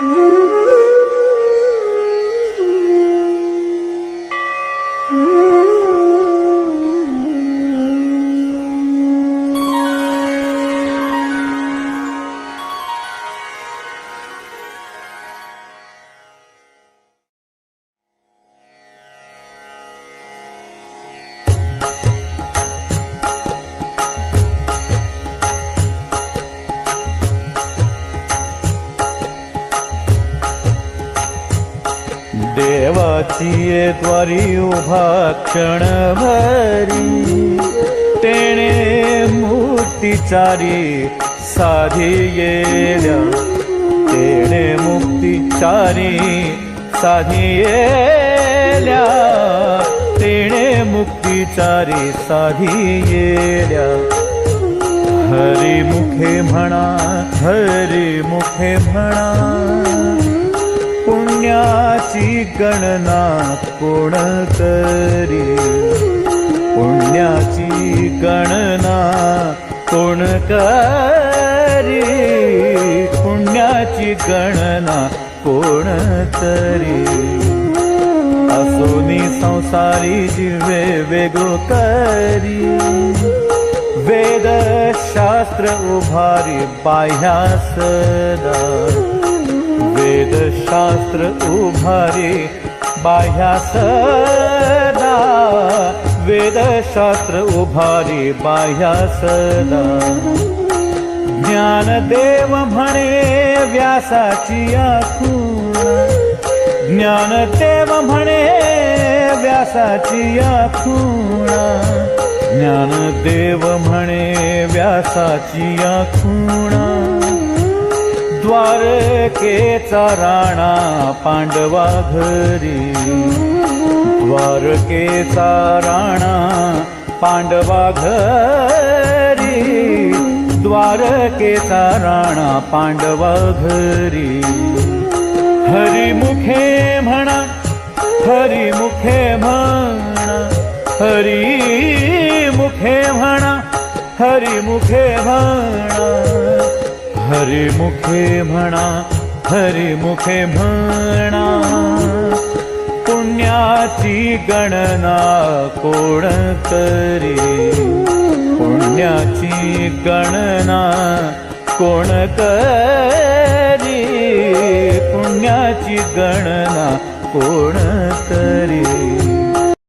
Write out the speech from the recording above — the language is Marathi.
Mm-hmm. देवाची द्वारी उभा क्षण भरी तेणे मुक्तिचारी साधी येल्या तेणे मुक्तिचारी साधी येल्या तेणे मुक्तिचारी साधी येल्या हरी मुखे म्हणा हरी मुखे म्हणा. पुण्याची गणना कोण करी पुण्याची गणना कोण करी पुण्याची गणना कोण तरी असोनी संसारी जिवे वेगो करी वेद शास्त्र उभारी बाह्या सदा शास्त्र उभारी बाह्या सदा. वेदशास्त्र उभारी बाह्या सदा. ज्ञानदेव म्हणे व्यासाची आखूण ज्ञानदेव म्हणे व्यासाची आखूण ज्ञानदेव म्हणे व्यासाची आखूण द्वारकेचा राणा पांडवा घरी. द्वारकेचा राणा पांडवा घरी. द्वारकेचा राणा पांडवा घरी. हरिमुखे म्हणा हरिमुखे म्हणा हरिमुखे म्हणा हरिमुखे म्हणा. हरिमुखे म्हणा हरिमुखे म्हणा पुण्याची गणना कोण करी? पुण्याची गणना कोण करी? पुण्याची गणना कोण करी?